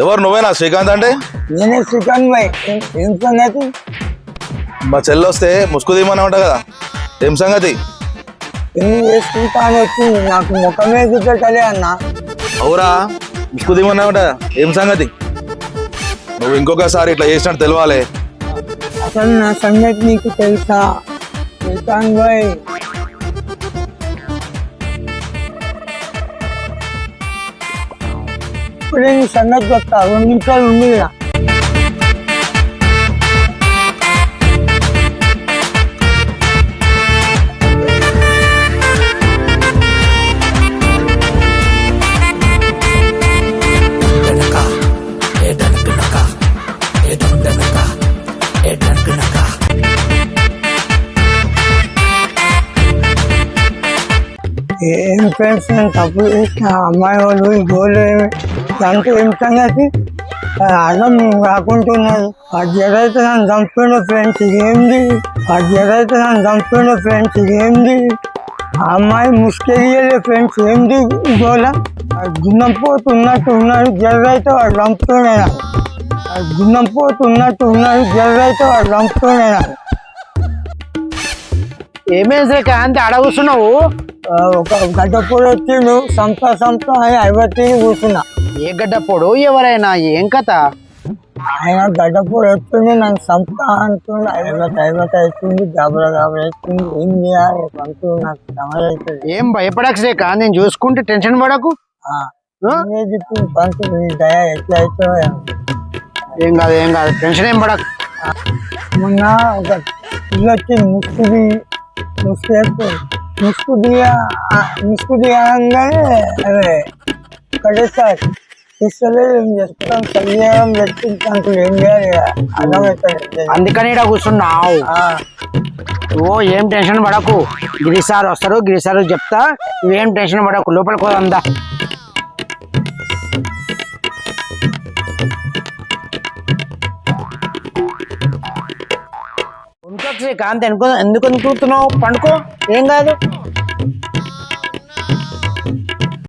ఎవరు నువ్వేనా? శ్రీకాంత్ అంటే? నేనే శ్రీకాంత్ భాయ్ ఏం- సంగతి మా చెల్లి వస్తే ముసుగు తీయమని ఉంటా కదా. ఏం సంగతి? అని వచ్చింది నాకు ముఖమే చూపెట్టలే అన్న. అవురా ముసుగు తీయమని ఉంటా ఏం సంగతి? నువ్వు ఇంకొకసారి ఇట్లా చేసినట్టు తెలవాలి. అసలు నా సంగతి నీకు తెలుసా? శ్రీకాంత్ భాయ్ ఇప్పుడే నీ సంగతి చెప్తా రెండు నిమిషాలు ఉంది కదా ఏం ఫ్రెండ్స్ నేను తప్పు చేసిన? అమ్మాయి వాళ్ళు ఈ దాంతో ఏం సంగతి? అన్నం రాకుంటున్నది ఆ జరైతే నన్ను చంపిన ఫ్రెండ్స్ ఇదేంది ఆ జరైతే నన్ను చంపిన ఫ్రెండ్స్ ఇదేంది ఆ అమ్మాయి ముసుకెరియలే ఫ్రెండ్స్ ఏంది గోళ ఆ గున్నం పోతు ఉన్నట్టు ఉన్నాడు జరైతే వాడు చంపుతున్నాడు ఆ గున్నం పోతు ఉన్నట్టు ఉన్నాడు జరైతే వాడు చంపుతున్నాడు ఏమేం శ్రీకాంత్ ఆడ కూర్చున్నావు? ఆ, ఒక గడ్డ పొడి వచ్చిండు సంప అని ఐవత్తి కూర్చున్నా. ఏ గడ్డ పొడు ఎవరైనా ఏం కథ? ఆయన గడ్డ పొడి వచ్చింది నన్ను సంప అంటుండు ఐవత్ ఐవత్ అవుతుంది గాబరా గాబరా అవుతుంది ఏం చేయాలి? అంటూ నాకు ఏం భయపడక శ్రీకాంత్ నేను చూసుకుంటే టెన్షన్ పడకు. నీ దయ ఎట్లా అవుతుందో. ఏం కాదు ఏం కాదు టెన్షన్ ఏం పడకు. మొన్న ఒక ఇల్లు వచ్చింది ముసుగుది ముసుగు వేసుకొని ముసుగు దిగ దిగంగానే అదే కడేసారి ఏం ఏం అందుకని ఇక్కడ కూర్చున్నావు. ఓ ఏం టెన్షన్ పడకు. గిరిసార్ వస్తారు. గిరిసార్ చెప్తా. నువ్వేం టెన్షన్ పడకు. లోపలికి పోదా శ్రీకాంత్? ఎందుకు ఎందుకు అనుకుంటున్నావు పండుకో. ఏం కాదు.